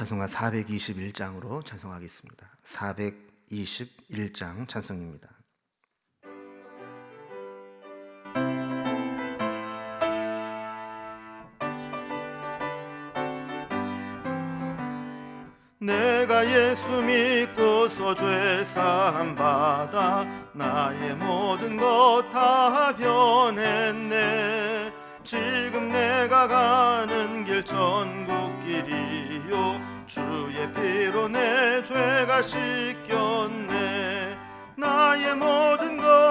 찬송가 421장으로 찬송하겠습니다. 421장 찬송입니다. 내가 예수 믿고서 죄 사함 받아 나의 모든 것 다 변했네 지금 내가 가는 길 전국 길이요 주의 피로 내 죄가 씻겼네. 나의 모든 것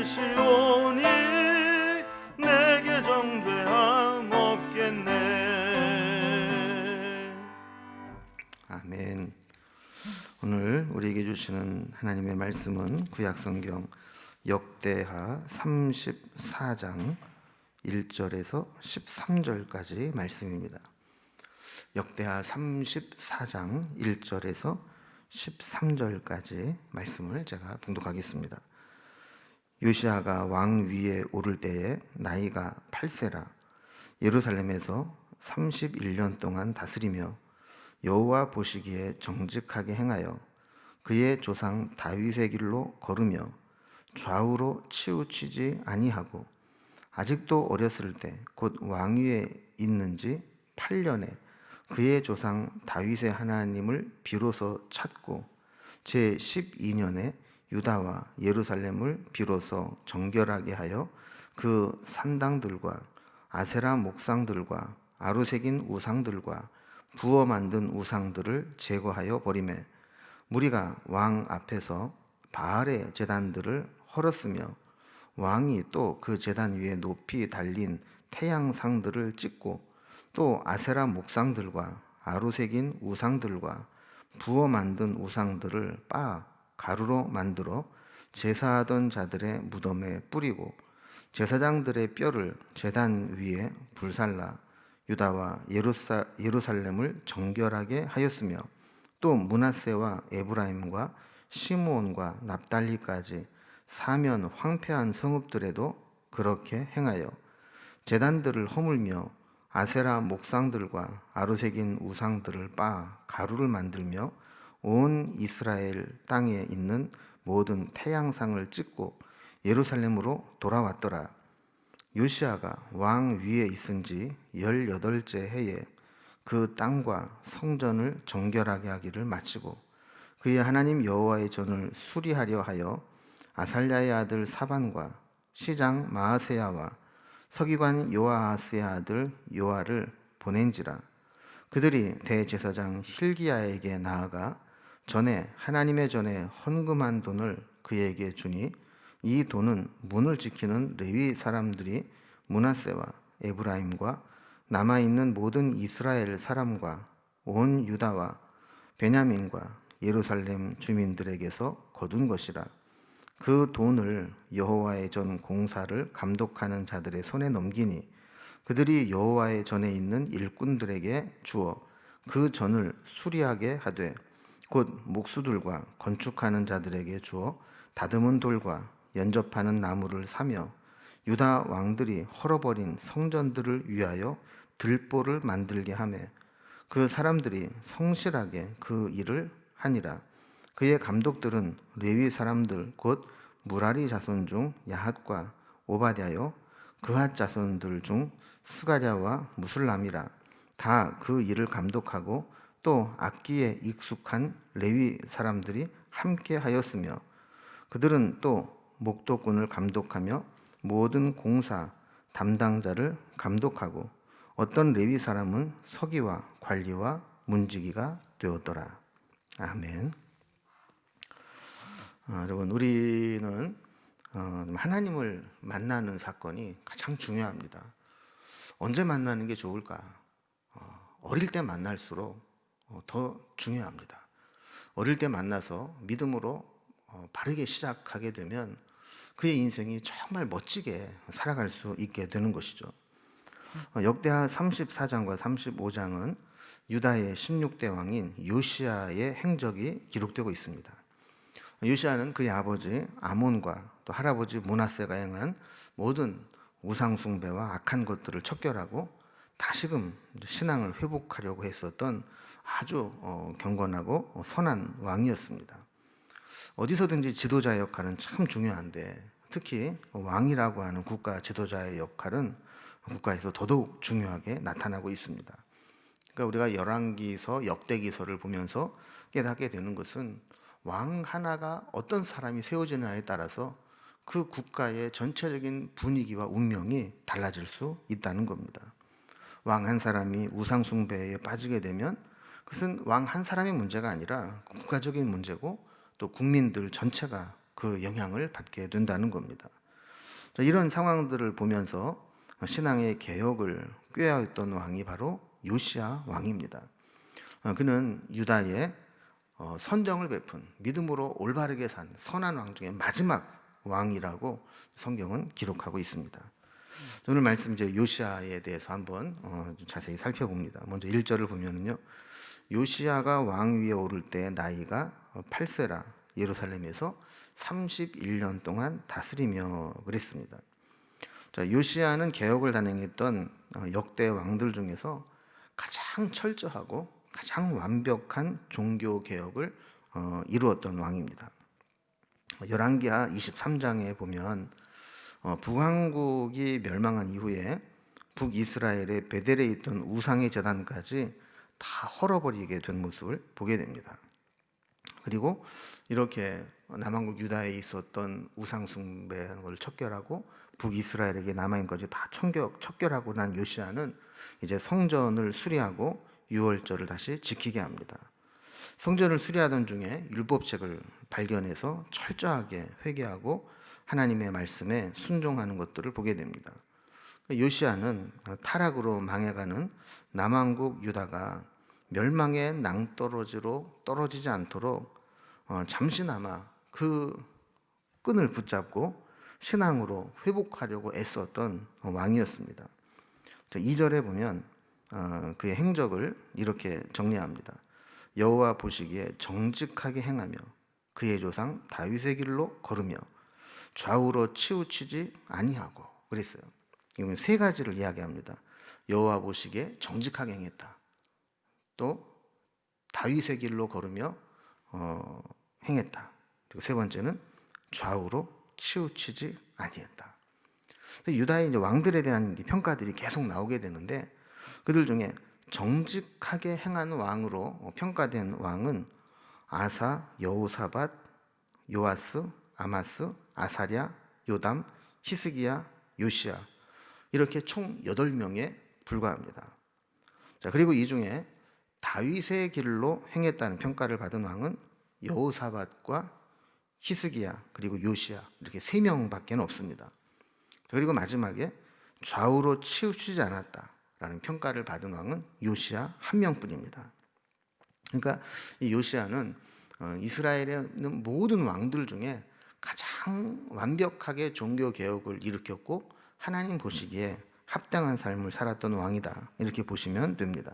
되시오니 내게 정죄함 없겠네 아멘 오늘 우리에게 주시는 하나님의 말씀은 구약성경 역대하 34장 1절에서 13절까지 말씀입니다. 역대하 34장 1절에서 13절까지 말씀을 제가 봉독하겠습니다. 요시아가 왕 위에 오를 때에 나이가 8세라. 예루살렘에서 31년 동안 다스리며 여호와 보시기에 정직하게 행하여 그의 조상 다윗의 길로 걸으며 좌우로 치우치지 아니하고 아직도 어렸을 때 곧 왕위에 있는지 8년에 그의 조상 다윗의 하나님을 비로소 찾고 제 12년에 유다와 예루살렘을 비로소 정결하게 하여 그 산당들과 아세라 목상들과 아루새긴 우상들과 부어 만든 우상들을 제거하여 버리매 무리가 왕 앞에서 바알의 제단들을 헐었으며 왕이 또그 제단 위에 높이 달린 태양상들을 찍고 또 아세라 목상들과 아루새긴 우상들과 부어 만든 우상들을 빻아 가루로 만들어 제사하던 자들의 무덤에 뿌리고 제사장들의 뼈를 제단 위에 불살라 유다와 예루살렘을 정결하게 하였으며 또 문하세와 에브라임과 시므온과 납달리까지 사면 황폐한 성읍들에도 그렇게 행하여 제단들을 허물며 아세라 목상들과 아루새긴 우상들을 빻아 가루를 만들며 온 이스라엘 땅에 있는 모든 태양상을 찍고 예루살렘으로 돌아왔더라. 요시아가 왕 위에 있은 지 열여덟째 해에 그 땅과 성전을 정결하게 하기를 마치고 그의 하나님 여호와의 전을 수리하려 하여 아살랴의 아들 사반과 시장 마아세야와 서기관 요아하스의 아들 요아를 보낸지라 그들이 대제사장 힐기야에게 나아가 전에 하나님의 전에 헌금한 돈을 그에게 주니 이 돈은 문을 지키는 레위 사람들이 문하세와 에브라임과 남아 있는 모든 이스라엘 사람과 온 유다와 베냐민과 예루살렘 주민들에게서 거둔 것이라. 그 돈을 여호와의 전 공사를 감독하는 자들의 손에 넘기니 그들이 여호와의 전에 있는 일꾼들에게 주어 그 전을 수리하게 하되 곧 목수들과 건축하는 자들에게 주어 다듬은 돌과 연접하는 나무를 사며 유다 왕들이 헐어버린 성전들을 위하여 들보를 만들게 하매 그 사람들이 성실하게 그 일을 하니라. 그의 감독들은 레위 사람들 곧 무라리 자손 중 야핫과 오바댜요 그핫 자손들 중 스가랴와 무술람이라. 다 그 일을 감독하고 또 악기에 익숙한 레위 사람들이 함께 하였으며 그들은 또 목도꾼을 감독하며 모든 공사 담당자를 감독하고 어떤 레위 사람은 서기와 관리와 문지기가 되었더라. 아멘. 아, 여러분 우리는 어, 하나님을 만나는 사건이 가장 중요합니다. 언제 만나는 게 좋을까? 어, 어릴 때 만날수록 어, 더 중요합니다. 어릴 때 만나서 믿음으로 어, 바르게 시작하게 되면 그의 인생이 정말 멋지게 살아갈 수 있게 되는 것이죠. 어, 역대하 34장과 35장은 유다의 16대 왕인 요시아의 행적이 기록되고 있습니다. 요시아는 그의 아버지 아몬과 또 할아버지 문하세가 행한 모든 우상 숭배와 악한 것들을 척결하고 다시금 신앙을 회복하려고 했었던 아주 어, 경건하고 선한 왕이었습니다. 어디서든지 지도자 역할은 참 중요한데 특히 왕이라고 하는 국가 지도자의 역할은 국가에서 더더욱 중요하게 나타나고 있습니다. 그러니까 우리가 열왕기서 역대기서를 보면서 깨닫게 되는 것은 왕 하나가 어떤 사람이 세워지느냐에 따라서 그 국가의 전체적인 분위기와 운명이 달라질 수 있다는 겁니다. 왕 한 사람이 우상 숭배에 빠지게 되면 그것은 왕 한 사람의 문제가 아니라 국가적인 문제고 또 국민들 전체가 그 영향을 받게 된다는 겁니다. 이런 상황들을 보면서 신앙의 개혁을 꾀하였던 왕이 바로 요시아 왕입니다. 그는 유다의 어, 선정을 베푼 믿음으로 올바르게 산 선한 왕 중에 마지막 왕이라고 성경은 기록하고 있습니다. 오늘 말씀 이제 요시아에 대해서 한번 어, 자세히 살펴봅니다. 먼저 1절을 보면은요. 요시아가 왕 위에 오를 때 나이가 8세라 예루살렘에서 31년 동안 다스리며 그랬습니다. 자, 요시아는 개혁을 단행했던 어, 역대 왕들 중에서 가장 철저하고 가장 완벽한 종교 개혁을 어, 이루었던 왕입니다. 열왕기하 23장에 보면 어, 북왕국이 멸망한 이후에 북이스라엘의 베델에 있던 우상의 재단까지 다 헐어버리게 된 모습을 보게 됩니다. 그리고 이렇게 남한국 유다에 있었던 우상 숭배를 척결하고 북이스라엘에게 남아있는 것이 다 척결, 척결하고 난 요시아는 이제 성전을 수리하고 유월절을 다시 지키게 합니다. 성전을 수리하던 중에 율법책을 발견해서 철저하게 회개하고 하나님의 말씀에 순종하는 것들을 보게 됩니다. 요시아는 타락으로 망해가는 남왕국 유다가 멸망의 낭떠러지로 떨어지지 않도록 어, 잠시나마 그 끈을 붙잡고 신앙으로 회복하려고 애썼던 왕이었습니다. 2절에 보면 어, 그의 행적을 이렇게 정리합니다. 여호와 보시기에 정직하게 행하며 그의 조상 다윗의 길로 걸으며 좌우로 치우치지 아니하고 그랬어요. 이건 세 가지를 이야기합니다. 여호와 보시기에 정직하게 행했다. 또 다윗의 길로 걸으며 어, 행했다. 그리고 세 번째는 좌우로 치우치지 아니했다. 유다의 왕들에 대한 평가들이 계속 나오게 되는데 그들 중에 정직하게 행한 왕으로 평가된 왕은 아사, 여호사밧, 요아스, 아마스, 아사랴, 요담, 히스기야, 요시야 이렇게 총 8명에 불과합니다. 자, 그리고 이 중에 다윗의 길로 행했다는 평가를 받은 왕은 여호사밧과 히스기야 그리고 요시야 이렇게 세 명밖에 없습니다. 그리고 마지막에 좌우로 치우치지 않았다. 라는 평가를 받은 왕은 요시아 한 명뿐입니다. 그러니까 이 요시아는 어, 이스라엘에 모든 왕들 중에 가장 완벽하게 종교 개혁을 일으켰고 하나님 보시기에 합당한 삶을 살았던 왕이다. 이렇게 보시면 됩니다.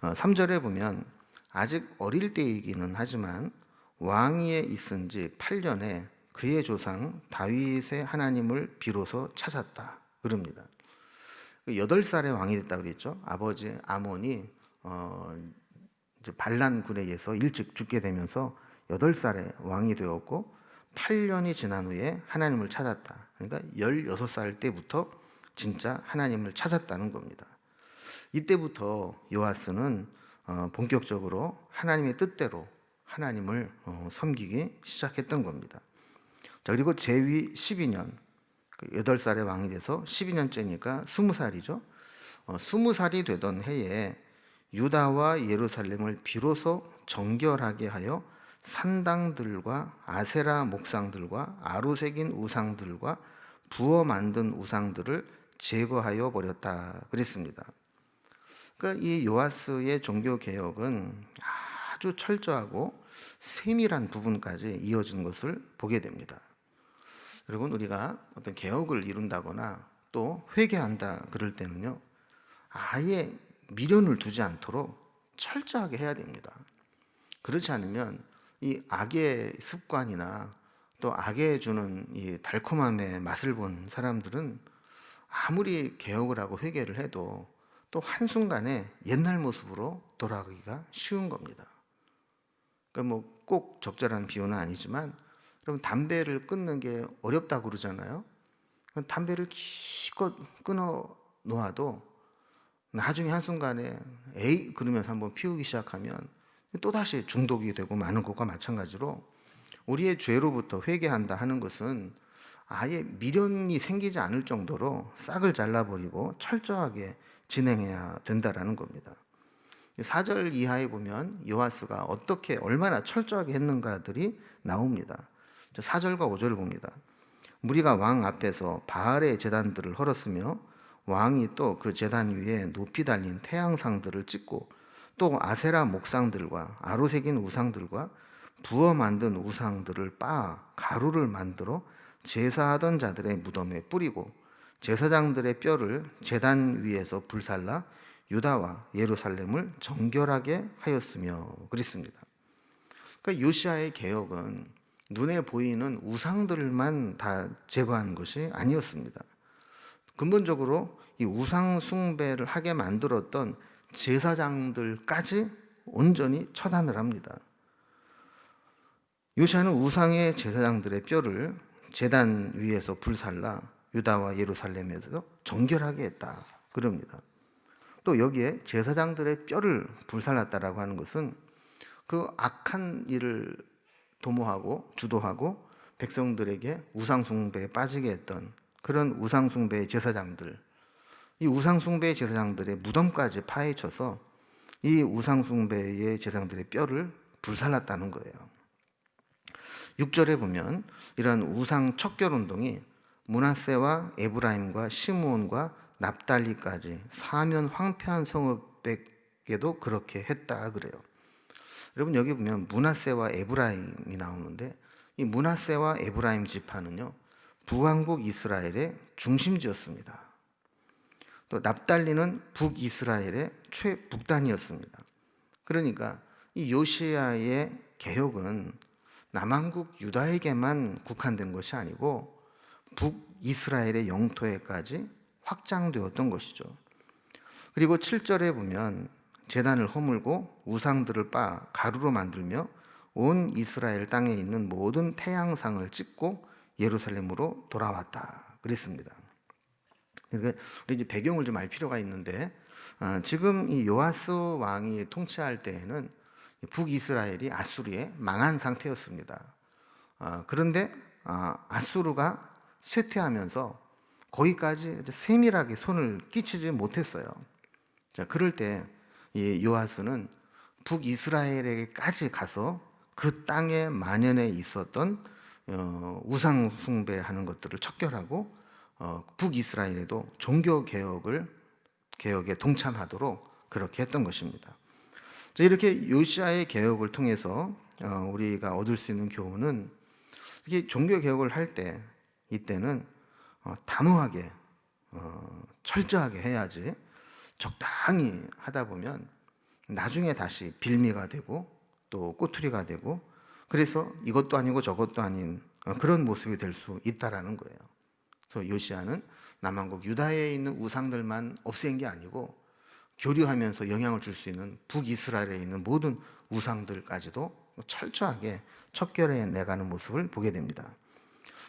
3절에 어, 보면 아직 어릴 때이기는 하지만 왕위에 있은 지 8년에 그의 조상 다윗의 하나님을 비로소 찾았다. 그럽니다. 그 여덟 살에 왕이 됐다 그랬죠. 아버지 아몬이 어, 반란군에 의해서 일찍 죽게 되면서 여덟 살에 왕이 되었고 8년이 지난 후에 하나님을 찾았다. 그러니까 16살 때부터 진짜 하나님을 찾았다는 겁니다. 이때부터 요아스는 어, 본격적으로 하나님의 뜻대로 하나님을 어, 섬기기 시작했던 겁니다. 자, 그리고 제위 12년, 8살의 왕이 돼서 12년째니까 20살이죠. 어, 20살이 되던 해에 유다와 예루살렘을 비로소 정결하게 하여 산당들과 아세라 목상들과 아루새긴 우상들과 부어 만든 우상들을 제거하여 버렸다 그랬습니다. 그러니까 이 요아스의 종교 개혁은 아주 철저하고 세밀한 부분까지 이어진 것을 보게 됩니다. 여러분 우리가 어떤 개혁을 이룬다거나 또 회개한다 그럴 때는요 아예 미련을 두지 않도록 철저하게 해야 됩니다. 그렇지 않으면 이 악의 습관이나 또 악에 주는 이 달콤함의 맛을 본 사람들은 아무리 개혁을 하고 회개를 해도 또 한순간에 옛날 모습으로 돌아가기가 쉬운 겁니다. 그러니까 뭐 꼭 적절한 비유는 아니지만 그럼 담배를 끊는 게 어렵다고 그러잖아요. 담배를 기껏 끊어 놓아도 나중에 한순간에 에이 그러면서 한번 피우기 시작하면 또다시 중독이 되고 많은 것과 마찬가지로 우리의 죄로부터 회개한다 하는 것은 아예 미련이 생기지 않을 정도로 싹을 잘라버리고 철저하게 진행해야 된다라는 겁니다. 4절 이하에 보면 요하스가 어떻게 얼마나 철저하게 했는가들이 나옵니다. 4절과 5절을 봅니다. 무리가 왕 앞에서 바알의 제단들을 헐었으며 왕이 또그 제단 위에 높이 달린 태양상들을 찍고 또 아세라 목상들과 아로 새긴 우상들과 부어 만든 우상들을 빻아 가루를 만들어 제사하던 자들의 무덤에 뿌리고 제사장들의 뼈를 제단 위에서 불살라 유다와 예루살렘을 정결하게 하였으며 그랬습니다. 그러니까 요시아의 개혁은 눈에 보이는 우상들만 다 제거한 것이 아니었습니다. 근본적으로 이 우상 숭배를 하게 만들었던 제사장들까지 온전히 처단을 합니다. 요시아는 우상의 제사장들의 뼈를 제단 위에서 불살라 유다와 예루살렘에서 정결하게 했다. 그럽니다. 또 여기에 제사장들의 뼈를 불살랐다라고 하는 것은 그 악한 일을 도모하고 주도하고 백성들에게 우상숭배에 빠지게 했던 그런 우상숭배의 제사장들, 이 우상숭배의 제사장들의 무덤까지 파헤쳐서 이 우상숭배의 제사장들의 뼈를 불살랐다는 거예요. 6절에 보면 이러한 우상 척결 운동이 문하세와 에브라임과 시므온과 납달리까지 사면 황폐한 성읍에게도 그렇게 했다 그래요. 여러분 여기 보면 문하세와 에브라임이 나오는데 이 문하세와 에브라임 지파는요 부왕국 이스라엘의 중심지였습니다. 또 납달리는 북이스라엘의 최북단이었습니다. 그러니까 이 요시아의 개혁은 남한국 유다에게만 국한된 것이 아니고 북이스라엘의 영토에까지 확장되었던 것이죠. 그리고 7절에 보면 재단을 허물고 우상들을 빻아 가루로 만들며 온 이스라엘 땅에 있는 모든 태양상을 찍고 예루살렘으로 돌아왔다. 그랬습니다. 그러니까 우리 이제 배경을 좀 알 필요가 있는데 어, 지금 이 요아스 왕이 통치할 때에는 북이스라엘이 아수르에 망한 상태였습니다. 어, 그런데 어, 아수르가 쇠퇴하면서 거기까지 세밀하게 손을 끼치지 못했어요. 자, 그럴 때 이 요아스는 북이스라엘에게까지 가서 그 땅에 만연해 있었던 어, 우상 숭배하는 것들을 척결하고 어, 북이스라엘에도 종교 개혁을 개혁에 동참하도록 그렇게 했던 것입니다. 자, 이렇게 요시아의 개혁을 통해서 어, 우리가 얻을 수 있는 교훈은 이게 종교 개혁을 할 때 이때는 어, 단호하게 어, 철저하게 해야지 적당히 하다 보면 나중에 다시 빌미가 되고 또 꼬투리가 되고 그래서 이것도 아니고 저것도 아닌 어, 그런 모습이 될 수 있다라는 거예요. 그래서 요시아는 남한국 유다에 있는 우상들만 없앤 게 아니고 교류하면서 영향을 줄 수 있는 북이스라엘에 있는 모든 우상들까지도 철저하게 척결해 내가는 모습을 보게 됩니다.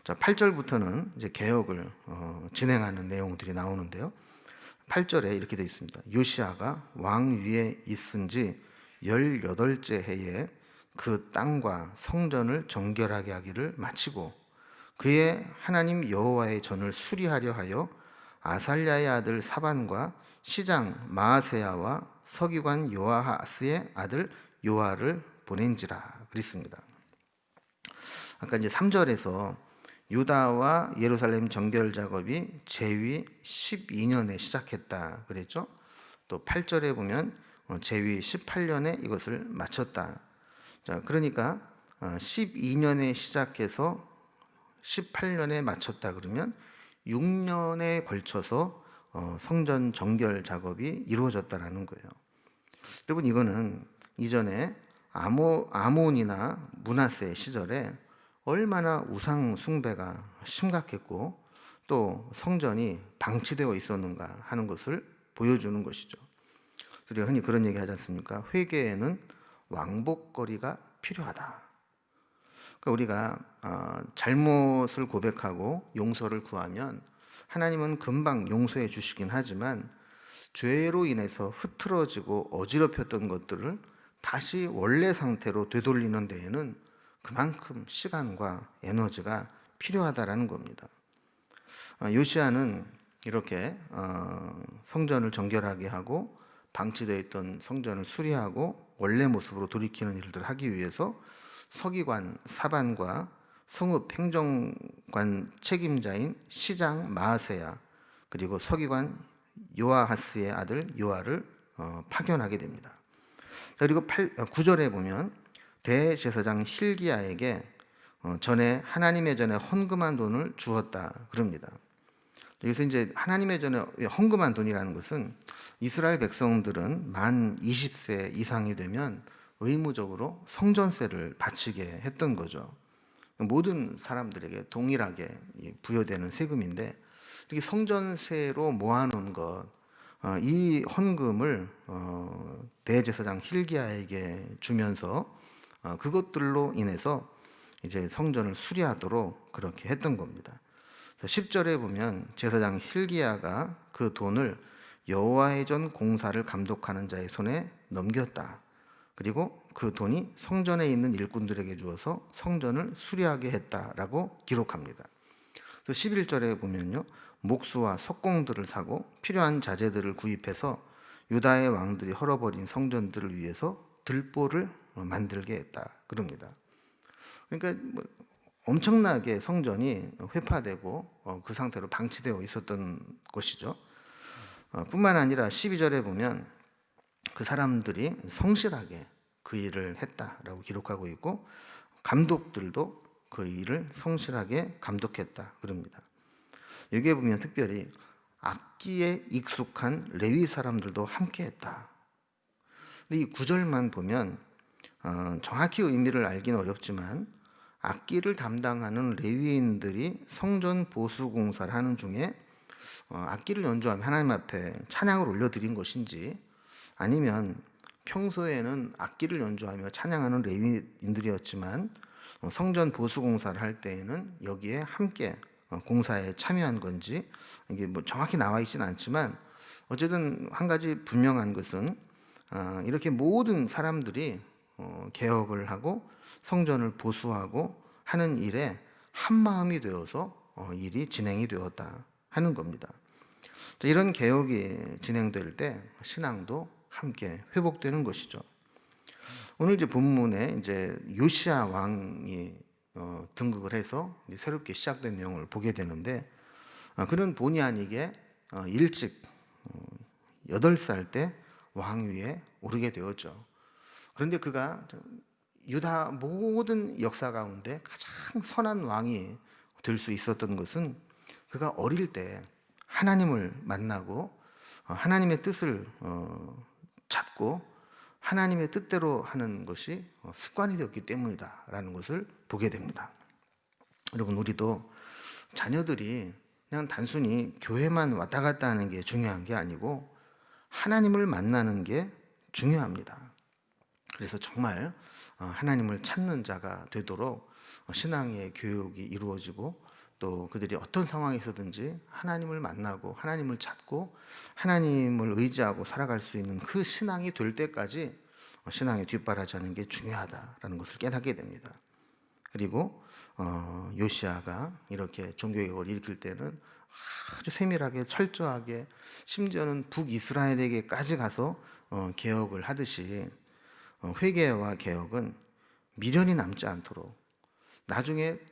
자, 8절부터는 이제 개혁을 어, 진행하는 내용들이 나오는데요. 8절에 이렇게 되어 있습니다. 요시아가 왕 위에 있은 지 18째 해에 그 땅과 성전을 정결하게 하기를 마치고 그의 하나님 여호와의 전을 수리하려 하여 아살랴의 아들 사반과 시장 마아세야와 서기관 요아하스의 아들 요아를 보낸지라 그랬습니다. 아까 이제 3절에서 유다와 예루살렘 정결 작업이 제위 12년에 시작했다 그랬죠. 또 8절에 보면 어, 제위 18년에 이것을 마쳤다. 자, 그러니까 12년에 시작해서 18년에 마쳤다 그러면 6년에 걸쳐서 어, 성전 정결 작업이 이루어졌다라는 거예요. 여러분 이거는 이전에 아모 아몬이나 문하세 시절에 얼마나 우상 숭배가 심각했고 또 성전이 방치되어 있었는가 하는 것을 보여주는 것이죠. 우리가 흔히 그런 얘기 하지 않습니까? 회개에는 왕복거리가 필요하다. 그러니까 우리가 어, 잘못을 고백하고 용서를 구하면 하나님은 금방 용서해 주시긴 하지만 죄로 인해서 흐트러지고 어지럽혔던 것들을 다시 원래 상태로 되돌리는 데에는 그만큼 시간과 에너지가 필요하다라는 겁니다. 어, 요시아는 이렇게 어, 성전을 정결하게 하고 방치되어 있던 성전을 수리하고 원래 모습으로 돌이키는 일들을 하기 위해서 서기관 사반과 성읍 행정관 책임자인 시장 마아세야 그리고 서기관 요아하스의 아들 요아를 어, 파견하게 됩니다. 그리고 8, 9절에 보면 대제사장 힐기야에게 어, 전에 하나님의 전에 헌금한 돈을 주었다 그럽니다. 여기서 이제 하나님의 전에 헌금한 돈이라는 것은 이스라엘 백성들은 만 20세 이상이 되면 의무적으로 성전세를 바치게 했던 거죠. 모든 사람들에게 동일하게 부여되는 세금인데 이렇게 성전세로 모아놓은 것, 어, 이 헌금을 어, 대제사장 힐기야에게 주면서 어, 그것들로 인해서 이제 성전을 수리하도록 그렇게 했던 겁니다. 10절에 보면 제사장 힐기야가 그 돈을 여호와의 전 공사를 감독하는 자의 손에 넘겼다. 그리고 그 돈이 성전에 있는 일꾼들에게 주어서 성전을 수리하게 했다라고 기록합니다. 그래서 11절에 보면요. 목수와 석공들을 사고 필요한 자재들을 구입해서 유다의 왕들이 헐어버린 성전들을 위해서 들보를 만들게 했다. 그럽니다. 그러니까 뭐 엄청나게 성전이 회파되고 어, 그 상태로 방치되어 있었던 것이죠. 어, 뿐만 아니라 12절에 보면 그 사람들이 성실하게 그 일을 했다라고 기록하고 있고 감독들도 그 일을 성실하게 감독했다 그럽니다. 여기에 보면 특별히 악기에 익숙한 레위 사람들도 함께했다. 근데 이 구절만 보면 어, 정확히 의미를 알기는 어렵지만 악기를 담당하는 레위인들이 성전 보수 공사를 하는 중에 어, 악기를 연주하며 하나님 앞에 찬양을 올려드린 것인지 아니면 평소에는 악기를 연주하며 찬양하는 레위인들이었지만 어, 성전 보수 공사를 할 때에는 여기에 함께 어, 공사에 참여한 건지 이게 뭐 정확히 나와 있지는 않지만 어쨌든 한 가지 분명한 것은 어, 이렇게 모든 사람들이 개혁을 하고 성전을 보수하고 하는 일에 한 마음이 되어서 일이 진행이 되었다 하는 겁니다. 이런 개혁이 진행될 때 신앙도 함께 회복되는 것이죠. 오늘 이제 본문에 이제 요시아 왕이 어, 등극을 해서 새롭게 시작된 내용을 보게 되는데 어, 그는 본의 아니게 어, 일찍 어, 8살 때 왕위에 오르게 되었죠. 그런데 그가 유다 모든 역사 가운데 가장 선한 왕이 될 수 있었던 것은 그가 어릴 때 하나님을 만나고 어, 하나님의 뜻을 어, 찾고 하나님의 뜻대로 하는 것이 어, 습관이 되었기 때문이다라는 것을 보게 됩니다. 여러분 우리도 자녀들이 그냥 단순히 교회만 왔다 갔다 하는 게 중요한 게 아니고 하나님을 만나는 게 중요합니다. 그래서 정말 어, 하나님을 찾는 자가 되도록 어, 신앙의 교육이 이루어지고 또 그들이 어떤 상황에서든지 하나님을 만나고 하나님을 찾고 하나님을 의지하고 살아갈 수 있는 그 신앙이 될 때까지 어, 신앙의 뒷바라지하는 게 중요하다라는 것을 깨닫게 됩니다. 그리고 어, 요시아가 이렇게 종교개혁을 일으킬 때는 아주 세밀하게 철저하게 심지어는 북이스라엘에게까지 가서 어, 개혁을 하듯이 어, 회개와 개혁은 미련이 남지 않도록 나중에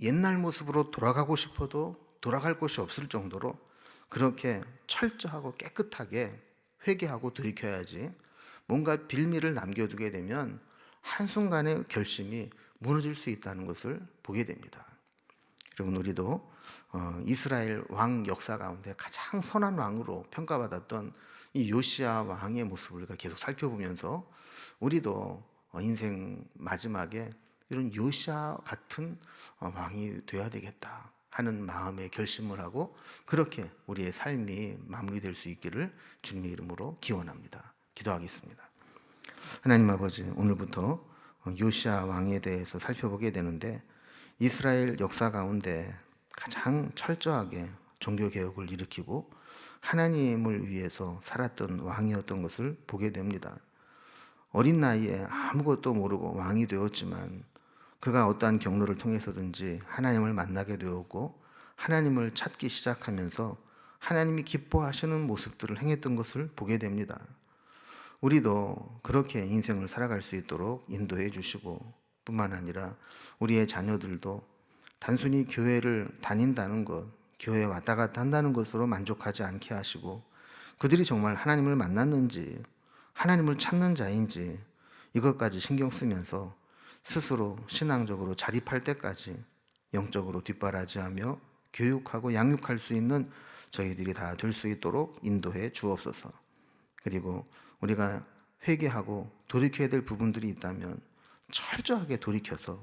옛날 모습으로 돌아가고 싶어도 돌아갈 곳이 없을 정도로 그렇게 철저하고 깨끗하게 회개하고 돌이켜야지 뭔가 빌미를 남겨두게 되면 한순간의 결심이 무너질 수 있다는 것을 보게 됩니다. 여러분 우리도 어, 이스라엘 왕 역사 가운데 가장 선한 왕으로 평가받았던 이 요시아 왕의 모습을 계속 살펴보면서 우리도 어, 인생 마지막에 이런 요시아 같은 어, 왕이 되어야 되겠다 하는 마음의 결심을 하고 그렇게 우리의 삶이 마무리될 수 있기를 주님의 이름으로 기원합니다. 기도하겠습니다. 하나님 아버지 오늘부터 어, 요시아 왕에 대해서 살펴보게 되는데 이스라엘 역사 가운데 가장 철저하게 종교 개혁을 일으키고 하나님을 위해서 살았던 왕이었던 것을 보게 됩니다. 어린 나이에 아무것도 모르고 왕이 되었지만 그가 어떠한 경로를 통해서든지 하나님을 만나게 되었고 하나님을 찾기 시작하면서 하나님이 기뻐하시는 모습들을 행했던 것을 보게 됩니다. 우리도 그렇게 인생을 살아갈 수 있도록 인도해 주시고 뿐만 아니라 우리의 자녀들도 단순히 교회를 다닌다는 것, 교회 왔다 갔다 한다는 것으로 만족하지 않게 하시고 그들이 정말 하나님을 만났는지 하나님을 찾는 자인지 이것까지 신경 쓰면서 스스로 신앙적으로 자립할 때까지 영적으로 뒷바라지하며 교육하고 양육할 수 있는 저희들이 다 될 수 있도록 인도해 주옵소서. 그리고 우리가 회개하고 돌이켜야 될 부분들이 있다면 철저하게 돌이켜서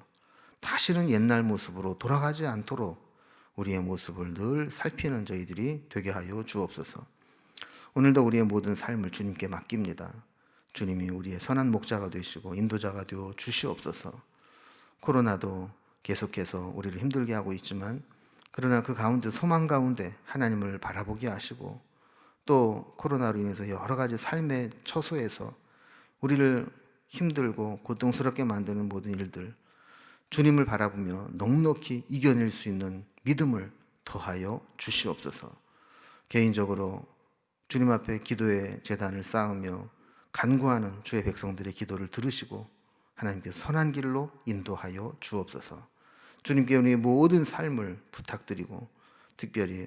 다시는 옛날 모습으로 돌아가지 않도록 우리의 모습을 늘 살피는 저희들이 되게 하여 주옵소서. 오늘도 우리의 모든 삶을 주님께 맡깁니다. 주님이 우리의 선한 목자가 되시고 인도자가 되어 주시옵소서. 코로나도 계속해서 우리를 힘들게 하고 있지만 그러나 그 가운데 소망 가운데 하나님을 바라보게 하시고 또 코로나로 인해서 여러 가지 삶의 처소에서 우리를 힘들고 고통스럽게 만드는 모든 일들 주님을 바라보며 넉넉히 이겨낼 수 있는 믿음을 더하여 주시옵소서. 개인적으로 주님 앞에 기도의 재단을 쌓으며 간구하는 주의 백성들의 기도를 들으시고 하나님께 선한 길로 인도하여 주옵소서. 주님께 우리의 모든 삶을 부탁드리고 특별히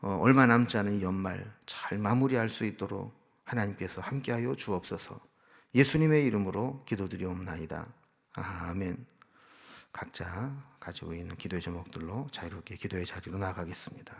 어, 얼마 남지 않은 이 연말 잘 마무리할 수 있도록 하나님께서 함께하여 주옵소서. 예수님의 이름으로 기도드리옵나이다. 아멘. 각자 가지고 있는 기도의 제목들로 자유롭게 기도의 자리로 나가겠습니다.